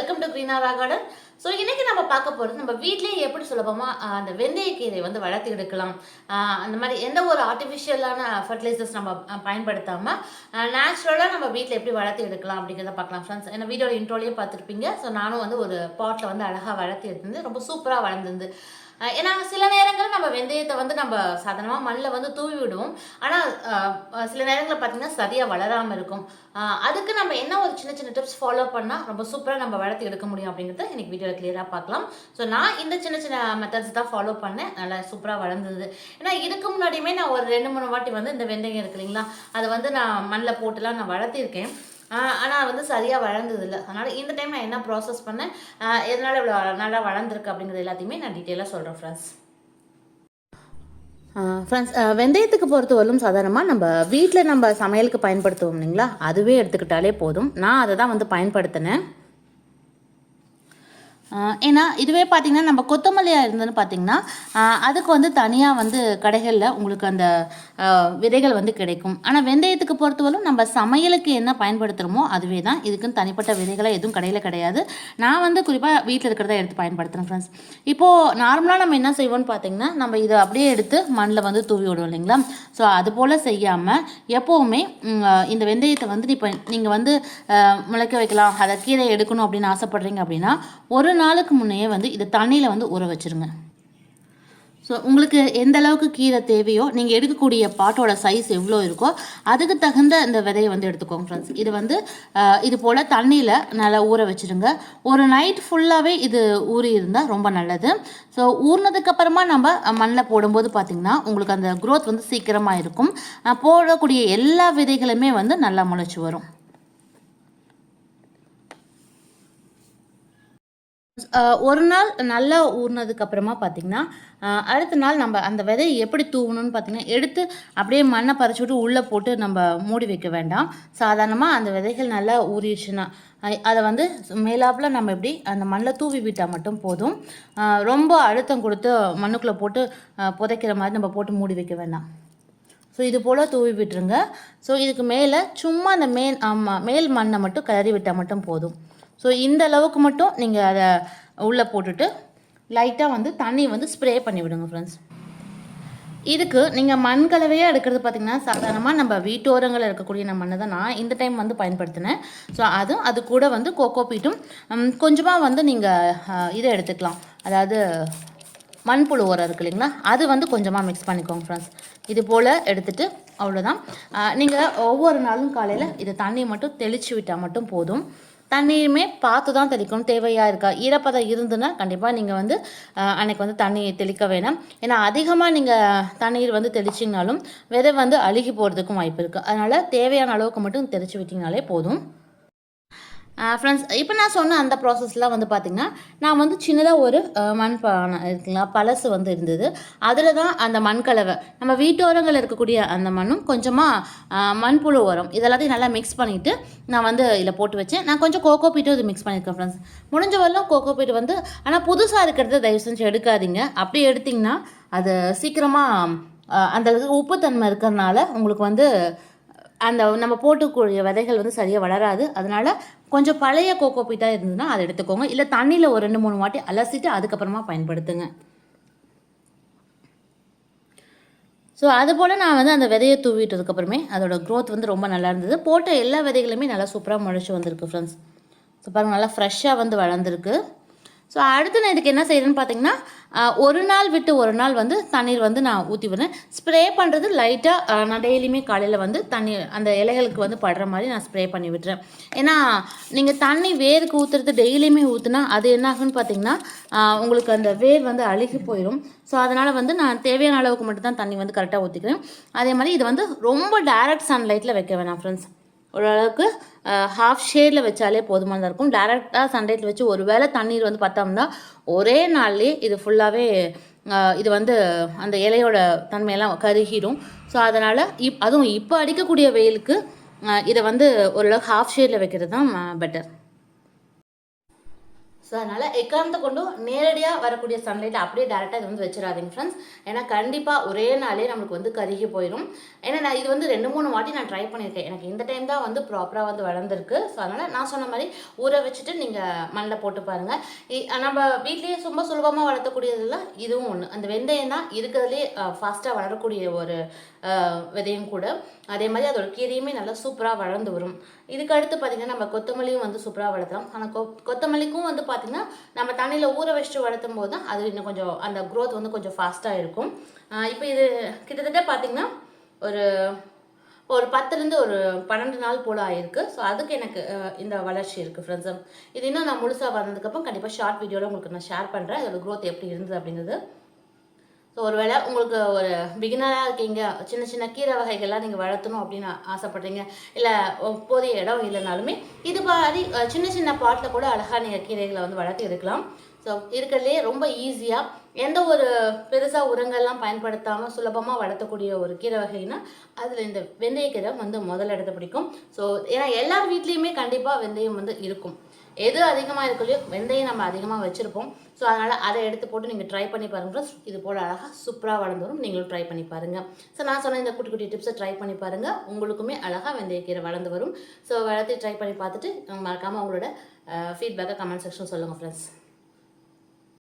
Welcome to கிரீனாரா garden so இன்றைக்கி நம்ம பார்க்க போகிறது நம்ம வீட்டிலேயே எப்படி சுலபமாக அந்த வெந்தயக்கீரை வந்து வளர்த்து எடுக்கலாம். அந்த மாதிரி எந்த ஒரு ஆர்டிஃபிஷியலான ஃபர்டிலைசர்ஸ் நம்ம பயன்படுத்தாமல் நேச்சுரலாக நம்ம வீட்டில் எப்படி வளர்த்து எடுக்கலாம் அப்படிங்கிறத பார்க்கலாம் ஃப்ரெண்ட்ஸ் என்ன வீடியோட இன்ட்ரோலையே பார்த்துருப்பீங்க. ஸோ நானும் வந்து ஒரு பாட்டில் வந்து அழகாக வளர்த்து எடுத்துருந்து ரொம்ப சூப்பராக வளர்ந்துருந்து. ஏன்னா சில நேரங்களில் நம்ம வெந்தயத்தை வந்து நம்ம சாதாரணமாக மண்ணில் வந்து தூவி விடுவோம் ஆனால் சில நேரங்களில் பார்த்தீங்கன்னா சரியாக வளராமல் இருக்கும். அதுக்கு நம்ம என்ன ஒரு சின்ன சின்ன டிப்ஸ் ஃபாலோ பண்ணால் ரொம்ப சூப்பராக நம்ம வளர்த்து எடுக்க முடியும் அப்படிங்கிறத எனக்கு வீடியோவில் கிளியராக பார்க்கலாம் ஸோ நான் இந்த சின்ன சின்ன மெத்தட்ஸ் தான் ஃபாலோ பண்ணேன். நல்லா சூப்பராக வளர்ந்தது. ஏன்னா இதுக்கு முன்னாடியுமே நான் ஒரு ரெண்டு மூணு வாட்டி வந்து இந்த வெந்தயம் இருக்கு இல்லைங்களா அதை வந்து நான் மண்ணில் போட்டுலாம் நான் வளர்த்திருக்கேன். ஆனால் வந்து சரியாக வளர்ந்தது இல்லை அதனால் இந்த டைம் நான் என்ன ப்ராசஸ் பண்ணேன்? எதனால் இவ்வளோ நல்லா வளர்ந்துருக்கு அப்படிங்கிறது எல்லாத்தையுமே நான் டீட்டெயிலாக சொல்கிறேன் ஃப்ரெண்ட்ஸ் ஃப்ரெண்ட்ஸ் வெந்தயத்துக்கு பொறுத்தவரையிலும் சாதாரணமாக நம்ம வீட்டில் நம்ம சமையலுக்கு பயன்படுத்துவோம் இல்லைங்களா? அதுவே எடுத்துக்கிட்டாலே போதும். நான் அதை தான் வந்து பயன்படுத்தினேன். ஏன்னா இதுவே பார்த்திங்கன்னா நம்ம கொத்தமல்லியாக இருந்ததுன்னு பார்த்தீங்கன்னா அதுக்கு வந்து தனியாக வந்து கடைகளில் உங்களுக்கு அந்த விதைகள் வந்து கிடைக்கும். ஆனால் வெந்தயத்துக்கு பொறுத்தவரைக்கும் நம்ம சமையலுக்கு என்ன பயன்படுத்துகிறோமோ அதுவே தான் இதுக்குன்னு தனிப்பட்ட விதைகளை எதுவும் கடையில் கிடையாது. நான் வந்து குறிப்பாக வீட்டில் இருக்கிறத எடுத்து பயன்படுத்துகிறேன் ஃப்ரெண்ட்ஸ் இப்போது நார்மலாக நம்ம என்ன செய்வோம்னு பார்த்தீங்கன்னா நம்ம இதை அப்படியே எடுத்து மண்ணில் வந்து தூவி விடுவோம் இல்லைங்களா? ஸோ அது போல் செய்யாமல் எப்போவுமே இந்த வெந்தயத்தை வந்து இப்போ நீங்கள் வந்து முளைக்க வைக்கலாம் அதை கீழே எடுக்கணும் அப்படின்னு ஆசைப்பட்றீங்க அப்படின்னா ஒரு நாளுக்கு முன்னையே வந்து இதை தண்ணியில் வந்து ஊற வச்சிருங்க. ஸோ உங்களுக்கு எந்த அளவுக்கு கீரை தேவையோ நீங்கள் எடுக்கக்கூடிய பாட்டோட சைஸ் எவ்வளோ இருக்கோ அதுக்கு தகுந்த இந்த விதையை வந்து எடுத்துக்கோங்க ஃப்ரெண்ட்ஸ் இது வந்து இது போல் தண்ணியில் நல்லா ஊற வச்சுருங்க. ஒரு நைட் ஃபுல்லாகவே இது ஊறி இருந்தால் ரொம்ப நல்லது. ஸோ ஊறினதுக்கப்புறமா நம்ம மண்ணில் போடும்போது பார்த்திங்கன்னா உங்களுக்கு அந்த க்ரோத் வந்து சீக்கிரமாக இருக்கும். போடக்கூடிய எல்லா விதைகளுமே வந்து நல்லா முளைச்சி வரும். ஒரு நாள் நல்லா ஊறினதுக்கு அப்புறமா பார்த்தீங்கன்னா அடுத்த நாள் நம்ம அந்த விதையை எப்படி தூவணும்னு பார்த்தீங்கன்னா எடுத்து அப்படியே மண்ணை பறிச்சு விட்டு உள்ளே போட்டு நம்ம மூடி வைக்க வேண்டாம். சாதாரணமாக அந்த விதைகள் நல்லா ஊறிடுச்சுன்னா அதை வந்து மேலாப்பில் நம்ம இப்படி அந்த மண்ணில் தூவி விட்டால் மட்டும் போதும். ரொம்ப அழுத்தம் கொடுத்து மண்ணுக்குள்ளே போட்டு புதைக்கிற மாதிரி நம்ம போட்டு மூடி வைக்க வேண்டாம். ஸோ இது போல் தூவி விட்டுருங்க. ஸோ இதுக்கு மேலே சும்மா அந்த மேல் ஆமாம் மேல் மண்ணை மட்டும் கிளறி விட்டால் மட்டும் போதும். ஸோ இந்த அளவுக்கு மட்டும் நீங்கள் அதை உள்ளே போட்டுட்டு லைட்டாக வந்து தண்ணி வந்து ஸ்ப்ரே பண்ணி விடுங்க ஃப்ரெண்ட்ஸ் இதுக்கு நீங்கள் மண் கலவையாக எடுக்கிறது பார்த்திங்கன்னா சாதாரணமாக நம்ம வீட்டோரங்களில் இருக்கக்கூடிய நம்ம மண்ணை தான் நான் இந்த டைம் வந்து பயன்படுத்தினேன். ஸோ அதுவும் அது கூட வந்து கோகோ பீட்டும் கொஞ்சமாக வந்து நீங்கள் இதை எடுத்துக்கலாம். அதாவது மண்புழு உரம் இருக்கு இல்லைங்களா அது வந்து கொஞ்சமாக மிக்ஸ் பண்ணிக்கோங்க ஃப்ரெண்ட்ஸ் இது போல் எடுத்துகிட்டு அவ்வளோதான் நீங்கள் ஒவ்வொரு நாளும் காலையில் இதை தண்ணி மட்டும் தெளித்து விட்டால் மட்டும் போதும். தண்ணியுமே பார்த்து தான் தெளிக்கணும். தேவையாக இருக்கா? ஈரப்பதம் இருந்துன்னா கண்டிப்பாக நீங்கள் வந்து அன்னைக்கு வந்து தண்ணி தெளிக்க வேணாம். ஏன்னா அதிகமாக நீங்கள் தண்ணீர் வந்து தெளிச்சிங்கனாலும் விதை வந்து அழுகி போகிறதுக்கும் வாய்ப்பு இருக்குது அதனால் தேவையான அளவுக்கு மட்டும் தெளித்து விட்டிங்கனாலே போதும். ஃப்ரெண்ட்ஸ் இப்போ நான் சொன்ன அந்த ப்ராசஸ்லாம் வந்து பார்த்திங்கன்னா நான் வந்து சின்னதாக ஒரு மண் பானை இருக்குங்களா பழசு வந்து இருந்தது. அதில் தான் அந்த மண் கலவை. நம்ம வீட்டோரங்கள் இருக்கக்கூடிய அந்த மண்ணும் கொஞ்சமாக மண்புழு உரம் இதெல்லாத்தையும் நல்லா மிக்ஸ் பண்ணிவிட்டு நான் வந்து இதில் போட்டு வச்சேன். நான் கொஞ்சம் கோகோ பீட்டும் இது மிக்ஸ் பண்ணியிருக்கேன் ஃப்ரெண்ட்ஸ் முடிஞ்ச வரலாம் கோகோ பீட் வந்து ஆனால் புதுசாக இருக்கிறத தயவு செஞ்சு எடுக்காதீங்க. அப்படி எடுத்திங்கன்னா அது சீக்கிரமாக அந்த உப்புத்தன்மை இருக்கிறதுனால உங்களுக்கு வந்து அந்த நம்ம போட்டுக்கூடிய விதைகள் வந்து சரியாக வளராது. அதனால் கொஞ்சம் பழைய கோகோ பீட்டாக இருந்ததுன்னா அதை எடுத்துக்கோங்க. இல்லை தண்ணியில் ஒரு ரெண்டு மூணு வாட்டி அலசிட்டு அதுக்கப்புறமா பயன்படுத்துங்க. ஸோ அதுபோல் நான் வந்து அந்த விதையை தூவிட்டதுக்கப்புறமே அதோட க்ரோத் வந்து ரொம்ப நல்லா இருந்தது. போட்ட எல்லா விதைகளுமே நல்லா சூப்பராக முளைச்சி வந்திருக்கு ஃப்ரெண்ட்ஸ் ஸோ பாருங்கள் நல்லா ஃப்ரெஷ்ஷாக வந்து வளர்ந்துருக்கு. ஸோ அடுத்து நான் இதுக்கு என்ன செய்கிறேன்னு பார்த்தீங்கன்னா ஒரு நாள் விட்டு ஒரு நாள் வந்து தண்ணீர் வந்து நான் ஊற்றி விடுறேன் ஸ்ப்ரே பண்ணுறது லைட்டாக நான் டெய்லியுமே காலையில் வந்து தண்ணி அந்த இலைகளுக்கு வந்து படுற மாதிரி நான் ஸ்ப்ரே பண்ணி விட்டுறேன். ஏன்னா நீங்கள் தண்ணி வேருக்கு ஊற்றுறது டெய்லியுமே ஊற்றுனா அது என்ன ஆகுன்னு பார்த்தீங்கன்னா உங்களுக்கு அந்த வேர் வந்து அழுகி போயிடும் ஸோ அதனால் வந்து நான் தேவையான அளவுக்கு மட்டும் தான் தண்ணி வந்து கரெக்டாக ஊற்றிக்கிறேன் அதே மாதிரி இது வந்து ரொம்ப டைரக்ட் சன்லைட்டில் வைக்க வேணாம் ஃப்ரெண்ட்ஸ் ஓரளவுக்கு ஹாஃப் ஷேடில் வச்சாலே போதுமானதாக இருக்கும் டேரெக்டாக சன்லைட்டில் வச்சு ஒரு வேளை தண்ணீர் வந்து பார்த்தோம்னா ஒரே நாள்லேயே இது ஃபுல்லாகவே இது வந்து அந்த இலையோட தன்மையெல்லாம் கருகிடும் ஸோ அதனால் இப் அதுவும் இப்போ அடிக்கக்கூடிய வெயிலுக்கு இதை வந்து ஓரளவுக்கு ஹாஃப் ஷேடில் வைக்கிறது தான் பெட்டர் ஸோ அதனால் எக்காரணத்தை கொண்டும் நேரடியாக வரக்கூடிய சன்லைட் அப்படியே டேரெக்டாக இது வந்து வச்சிடாதீங்க ஃப்ரெண்ட்ஸ் ஏன்னா கண்டிப்பாக ஒரே நாளே நம்மளுக்கு வந்து கருகி போயிடும் ஏன்னா நான் இது வந்து ரெண்டு மூணு வாட்டி நான் ட்ரை பண்ணியிருக்கேன். எனக்கு இந்த டைம் தான் வந்து ப்ராப்பராக வந்து வளர்ந்துருக்கு. ஸோ அதனால் நான் சொன்ன மாதிரி ஊற வச்சுட்டு நீங்கள் மண்ணில் போட்டு பாருங்கள் நம்ம வீட்லேயே ரொம்ப சுலபமாக வளர்த்தக்கூடியதெல்லாம் இதுவும் ஒன்று அந்த வெந்தயம் தான் இருக்கிறதுலே ஃபாஸ்ட்டாக வளரக்கூடிய ஒரு விதையும் கூட. அதே மாதிரி அதோட கீரையுமே நல்லா சூப்பராக வளர்ந்து வரும். இதுக்கு அடுத்து பார்த்திங்கன்னா நம்ம கொத்தமல்லியும் வந்து சூப்பராக வளர்த்தலாம். ஆனால் கொ கொத்தமல்லிக்கும் வந்து பார்த்து பார்த்திங்கன்னா நம்ம தண்ணியில் ஊற வச்சுட்டு வளர்த்தும் போது தான் அது இன்னும் கொஞ்சம் அந்த க்ரோத் வந்து கொஞ்சம் ஃபாஸ்ட்டாக இருக்கும். இப்போ இது கிட்டத்தட்ட பார்த்திங்கன்னா ஒரு ஒரு பத்துலேருந்து ஒரு பன்னெண்டு நாள் போல் ஆயிருக்கு. ஸோ அதுக்கு எனக்கு இந்த வளர்ச்சி இருக்குது ஃப்ரெண்ட்ஸ் இது இன்னும் நான் முழுசாக வந்ததுக்கப்புறம் கண்டிப்பாக ஷார்ட் வீடியோவில் உங்களுக்கு நான் ஷேர் பண்ணுறேன் இதோட க்ரோத் எப்படி இருந்தது அப்படிங்கிறது. ஸோ ஒருவேளை உங்களுக்கு ஒரு பிகினராக இருக்கீங்க சின்ன சின்ன கீரை வகைகள்லாம் நீங்கள் வளர்த்தணும் அப்படின்னு ஆசைப்படுறீங்க இல்லை போதிய இடம் இல்லைனாலுமே இது மாதிரி சின்ன சின்ன பாட்டில் கூட அழகாக நீங்கள் கீரைகளை வந்து வளர்த்து இருக்கலாம் ஸோ இருக்கிறதுலே ரொம்ப ஈஸியாக எந்த ஒரு பெருசாக உரங்கள்லாம் பயன்படுத்தாமல் சுலபமாக வளர்த்தக்கூடிய ஒரு கீரை வகைனா அதில் இந்த வெந்தயக்கீரை வந்து முதல் இடத்த பிடிக்கும். ஸோ ஏன்னா எல்லார் வீட்லேயுமே கண்டிப்பாக வெந்தயம் வந்து இருக்கும். எது அதிகமாக இருக்கலையோ வெந்தயம் நம்ம அதிகமாக வச்சுருப்போம். ஸோ அதனால் அதை எடுத்து போட்டு நீங்கள் ட்ரை பண்ணி பாருங்கள் இது போல் அழகாக சூப்பராக வளர்ந்து வரும் நீங்களும் ட்ரை பண்ணி பாருங்கள் ஸோ நான் சொன்ன இந்த குட்டி குட்டி டிப்ஸை ட்ரை பண்ணி பாருங்கள் உங்களுக்குமே அழகாக வெந்தயக்கீரை வளர்ந்து வரும். ஸோ வளர்த்து ட்ரை பண்ணி பார்த்துட்டு மறக்காமல் உங்களோட ஃபீட்பேக்கை கமெண்ட் செக்ஷன் சொல்லுங்கள் ஃப்ரெண்ட்ஸ்